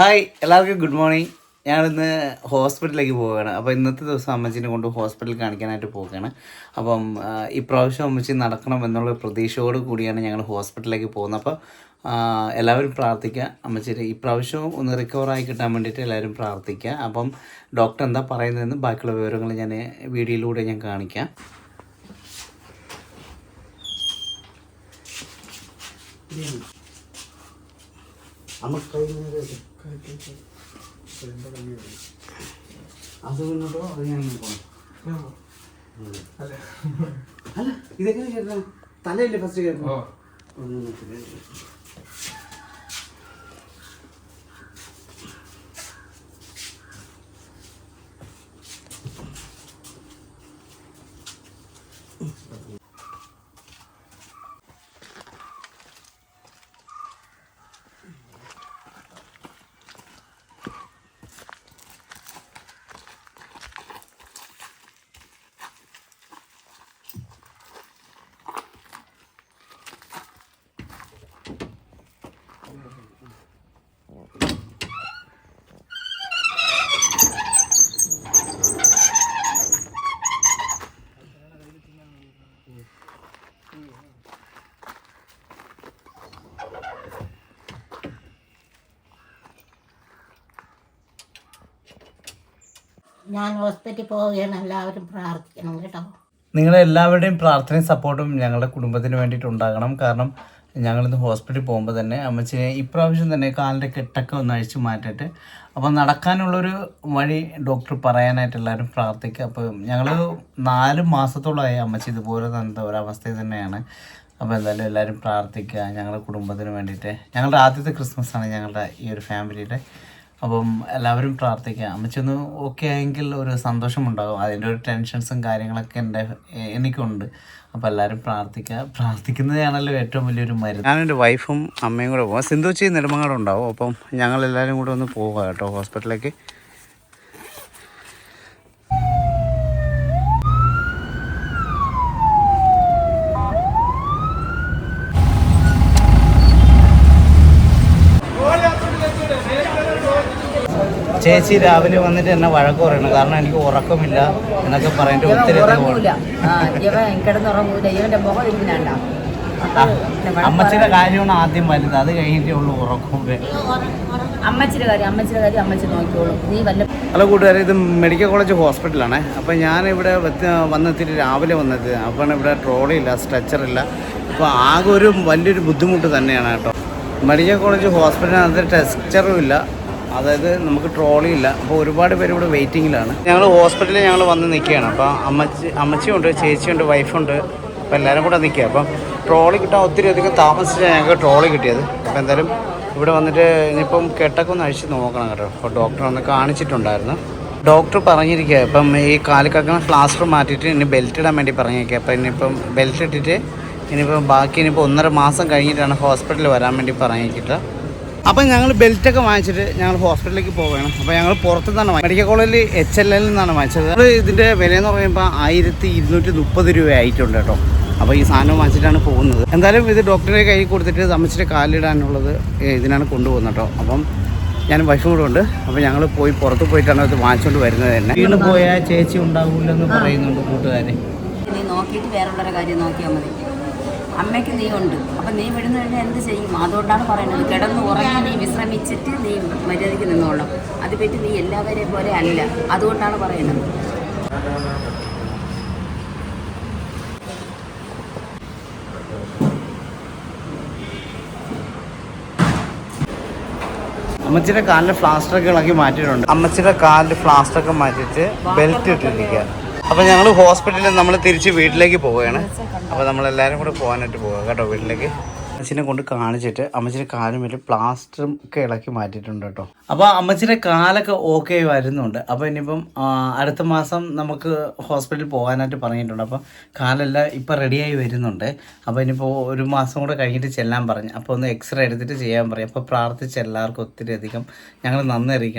Hi എല്ലാവർക്കും good morning ഞാനിന്ന് ഹോസ്പിറ്റലിലേക്ക് പോവുകയാണ്. അപ്പോൾ ഇന്നത്തെ ദിവസം അമ്മച്ചിനെ കൊണ്ട് ഹോസ്പിറ്റലിൽ കാണിക്കാനായിട്ട് പോവുകയാണ്. അപ്പം ഇപ്രാവശ്യം അമ്മച്ചി നടക്കണം എന്നുള്ള പ്രതീക്ഷയോട് കൂടിയാണ് ഞങ്ങൾ ഹോസ്പിറ്റലിലേക്ക് പോകുന്നത്. അപ്പോൾ എല്ലാവരും പ്രാർത്ഥിക്കുക. അമ്മച്ചി ഇപ്രാവശ്യവും ഒന്ന് റിക്കവറായി കിട്ടാൻ വേണ്ടിയിട്ട് എല്ലാവരും പ്രാർത്ഥിക്കുക. അപ്പം ഡോക്ടർ എന്താ പറയുന്നതെന്ന് ബാക്കിയുള്ള വിവരങ്ങൾ ഞാൻ വീഡിയോയിലൂടെ ഞാൻ കാണിക്കാം. അത് മുന്നോട്ടോ അത് ഞാൻ പോകണം അല്ല ഇതെങ്ങനെ കേൾക്കണം തലയല്ലേ ഫസ്റ്റ് കേൾക്കണം ഞാൻ ഹോസ്പിറ്റലിൽ പോവുകയാണ് എല്ലാവരും പ്രാർത്ഥിക്കണം കേട്ടോ. നിങ്ങളുടെ എല്ലാവരുടെയും പ്രാർത്ഥനയും സപ്പോർട്ടും ഞങ്ങളുടെ കുടുംബത്തിന് വേണ്ടിയിട്ട് ഉണ്ടാകണം. കാരണം ഞങ്ങളിന്ന് ഹോസ്പിറ്റലിൽ പോകുമ്പോൾ തന്നെ അമ്മച്ചിനെ ഇപ്രാവശ്യം തന്നെ കാലിന്റെ കെട്ടൊക്കെ ഒന്ന് അഴിച്ചു മാറ്റിയിട്ട് അപ്പോൾ നടക്കാനുള്ളൊരു വഴി ഡോക്ടർ പറയാനായിട്ട് എല്ലാവരും പ്രാർത്ഥിക്കുക. അപ്പോൾ ഞങ്ങൾ നാല് മാസത്തോളമായി അമ്മച്ചി ഇതുപോലെ തന്നെ ഒരവസ്ഥയിൽ തന്നെയാണ്. അപ്പോൾ എന്തായാലും എല്ലാവരും പ്രാർത്ഥിക്കുക ഞങ്ങളുടെ കുടുംബത്തിന് വേണ്ടിയിട്ട്. ഞങ്ങളുടെ ആദ്യത്തെ ക്രിസ്മസ് ആണ് ഞങ്ങളുടെ ഈ ഒരു ഫാമിലിയുടെ. അപ്പം എല്ലാവരും പ്രാർത്ഥിക്കുക അമ്മച്ചൊന്ന് ഓക്കെ ആയെങ്കിൽ ഒരു സന്തോഷമുണ്ടാകും അതിന്റെ ഒരു ടെൻഷൻസും കാര്യങ്ങളൊക്കെ എന്റെ എനിക്കുണ്ട്. അപ്പോൾ എല്ലാവരും പ്രാർത്ഥിക്കുക പ്രാർത്ഥിക്കുന്നതാണല്ലോ ഏറ്റവും വലിയൊരു മരുന്ന്. ഞാനെന്റെ വൈഫും അമ്മയും കൂടെ പോകാം സിന്ധുച്ചി നെടുമങ്ങാട് ഉണ്ടാവും അപ്പം ഞങ്ങൾ എല്ലാവരും കൂടെ ഒന്ന് പോവുക കേട്ടോ ഹോസ്പിറ്റലിലേക്ക് ചേച്ചി രാവിലെ വന്നിട്ട് എന്നെ വഴക്ക് പറയണം. കാരണം എനിക്ക് ഉറക്കമില്ല എന്നൊക്കെ പറഞ്ഞിട്ട് ഒത്തിരി ഉറങ്ങൂല. ആ ഇവൻ കിടന്നുറങ്ങൂല ഇവന്റെ മുഖം ഇരിക്കുന്നുണ്ട അമ്മച്ചിയുടെ കാര്യമാണ് ആദ്യം വലുത്. അത് കഴിഞ്ഞിട്ടേ ഉള്ളൂ ഉറക്കം അമ്മച്ചിയുടെ കാര്യം അമ്മച്ചിയുടെ കാര്യം അമ്മച്ചി നോക്കിയോളും നീ വല്ല ഹലോ കൂട്ടുകാരെ ഇത് മെഡിക്കൽ കോളേജ് ഹോസ്പിറ്റലാണ്. അപ്പോൾ ഞാനിവിടെ വത്ത് വന്നെത്തിയിട്ട് രാവിലെ വന്നത്. അപ്പോൾ ഇവിടെ ട്രോളി ഇല്ല സ്ട്രെച്ചർ ഇല്ല. അപ്പോൾ ആകെ ഒരു വലിയൊരു ബുദ്ധിമുട്ട് തന്നെയാണ് കേട്ടോ. മെഡിക്കൽ കോളേജ് ഹോസ്പിറ്റലിനകത്ത് ടെസ്റ്ററും ഇല്ല. അതായത് നമുക്ക് ട്രോളി ഇല്ല. അപ്പോൾ ഒരുപാട് പേര് ഇവിടെ വെയിറ്റിങ്ങിലാണ് ഞങ്ങൾ ഹോസ്പിറ്റലിൽ ഞങ്ങൾ വന്ന് നിൽക്കുകയാണ് അപ്പോൾ അമ്മച്ചി അമ്മച്ചിയുണ്ട് ചേച്ചിയുണ്ട് വൈഫുണ്ട് അപ്പോൾ എല്ലാവരും കൂടെ നിൽക്കുക അപ്പം ട്രോളി കിട്ടാൻ ഒത്തിരി അധികം താമസിച്ചാണ് ഞങ്ങൾക്ക് ട്രോളി കിട്ടിയത്. അപ്പോൾ എന്തായാലും ഇവിടെ വന്നിട്ട് ഇനിയിപ്പം കെട്ടൊക്കെ ഒന്ന് അഴിച്ച് നോക്കണം കേട്ടോ. അപ്പോൾ ഡോക്ടർ ഒന്ന് കാണിച്ചിട്ടുണ്ടായിരുന്നു. ഡോക്ടർ പറഞ്ഞിരിക്കുക ഇപ്പം ഈ കാലിക്കക്കണ പ്ലാസ്റ്റർ മാറ്റിയിട്ട് ഇനി ബെൽറ്റ് ഇടാൻ വേണ്ടി പറഞ്ഞേക്കുക അപ്പം ഇനിയിപ്പം ബെൽറ്റ് ഇട്ടിട്ട് ഇനിയിപ്പം ബാക്കി ഇനിയിപ്പോൾ ഒന്നര മാസം കഴിഞ്ഞിട്ടാണ് ഹോസ്പിറ്റലിൽ വരാൻ വേണ്ടി പറഞ്ഞേക്കിട്ട്. അപ്പം ഞങ്ങൾ ബെൽറ്റൊക്കെ വാങ്ങിച്ചിട്ട് ഞങ്ങൾ ഹോസ്പിറ്റലിലേക്ക് പോവുകയാണ്. അപ്പോൾ ഞങ്ങൾ പുറത്തു നിന്നാണ് മെഡിക്കൽ കോളേജിൽ എച്ച് എൽ എല്ലിൽ നിന്നാണ് വാങ്ങിച്ചത്. അത് ഇതിന്റെ വിലയെന്ന് പറയുമ്പോൾ ആയിരത്തി ഇരുന്നൂറ്റി മുപ്പത് രൂപ ആയിട്ടുണ്ട് കേട്ടോ. അപ്പോൾ ഈ സാധനം വാങ്ങിച്ചിട്ടാണ് പോകുന്നത്. എന്തായാലും ഇത് ഡോക്ടറെ കൈ കൊടുത്തിട്ട് തമ്മിച്ചിട്ട് കാലിടാനുള്ളത് ഇതിനാണ് കൊണ്ടുപോകുന്നത് കേട്ടോ. അപ്പം ഞാൻ വൈഫും കൂടെ ഉണ്ട് അപ്പോൾ ഞങ്ങൾ പോയി പുറത്ത് പോയിട്ടാണ് അത് വാങ്ങിച്ചുകൊണ്ട് വരുന്നത് തന്നെ. വീണ് പോയാൽ ചേച്ചി ഉണ്ടാവില്ലെന്ന് പറയുന്നുണ്ട് കൂട്ടുകാരെ. നോക്കിയിട്ട് വേറുള്ളവരുടെ കാര്യം നോക്കിയാൽ മതി. അമ്മയ്ക്ക് നീ ഉണ്ട്. അപ്പം നീ വിടുന്നു കഴിഞ്ഞാൽ എന്ത് ചെയ്യും? അതുകൊണ്ടാണ് പറയുന്നത്. കിടന്ന് ഉറങ്ങി നീ വിശ്രമിച്ചിട്ട് നീ മര്യാദയ്ക്ക് നിന്നോളാം അത് പറ്റി നീ എല്ലാവരെയും പോലെ അല്ല. അതുകൊണ്ടാണ് പറയുന്നത്. അമ്മച്ചിയുടെ കാലിൽ പ്ലാസ്റ്റർ ഒക്കെ ഇളക്കി മാറ്റിയിട്ടുണ്ട്. അമ്മച്ചിയുടെ കാലിൽ പ്ലാസ്റ്റർ ഒക്കെ മാറ്റിയിട്ട് ബെൽറ്റ് ഇട്ടിരിക്കുക അപ്പോൾ ഞങ്ങൾ ഹോസ്പിറ്റലിൽ നമ്മൾ തിരിച്ച് വീട്ടിലേക്ക് പോവുകയാണ്. അപ്പോൾ നമ്മളെല്ലാവരും കൂടെ പോകാനായിട്ട് പോവുക കേട്ടോ വീട്ടിലേക്ക്. അമ്മച്ചിനെ കൊണ്ട് കാണിച്ചിട്ട് അമ്മച്ചിന്റെ കാലും വലിയ പ്ലാസ്റ്ററും ഒക്കെ ഇളക്കി മാറ്റിയിട്ടുണ്ട് കേട്ടോ. അപ്പോൾ അമ്മച്ചിന്റെ കാലൊക്കെ ഓക്കെ വരുന്നുണ്ട്. അപ്പോൾ ഇനിയിപ്പം അടുത്ത മാസം നമുക്ക് ഹോസ്പിറ്റലിൽ പോകാനായിട്ട് പറഞ്ഞിട്ടുണ്ട്. അപ്പോൾ കാലെല്ലാം ഇപ്പോൾ റെഡിയായി വരുന്നുണ്ട്. അപ്പോൾ ഇനിയിപ്പോൾ ഒരു മാസം കൂടെ കഴിഞ്ഞിട്ട് ചെല്ലാൻ പറഞ്ഞു. അപ്പോൾ ഒന്ന് എക്സ്റേ എടുത്തിട്ട് ചെയ്യാൻ പറയും. അപ്പോൾ പ്രാർത്ഥിച്ച എല്ലാവർക്കും ഒത്തിരി അധികം ഞങ്ങൾ നന്ദി അറിയിക്കണം.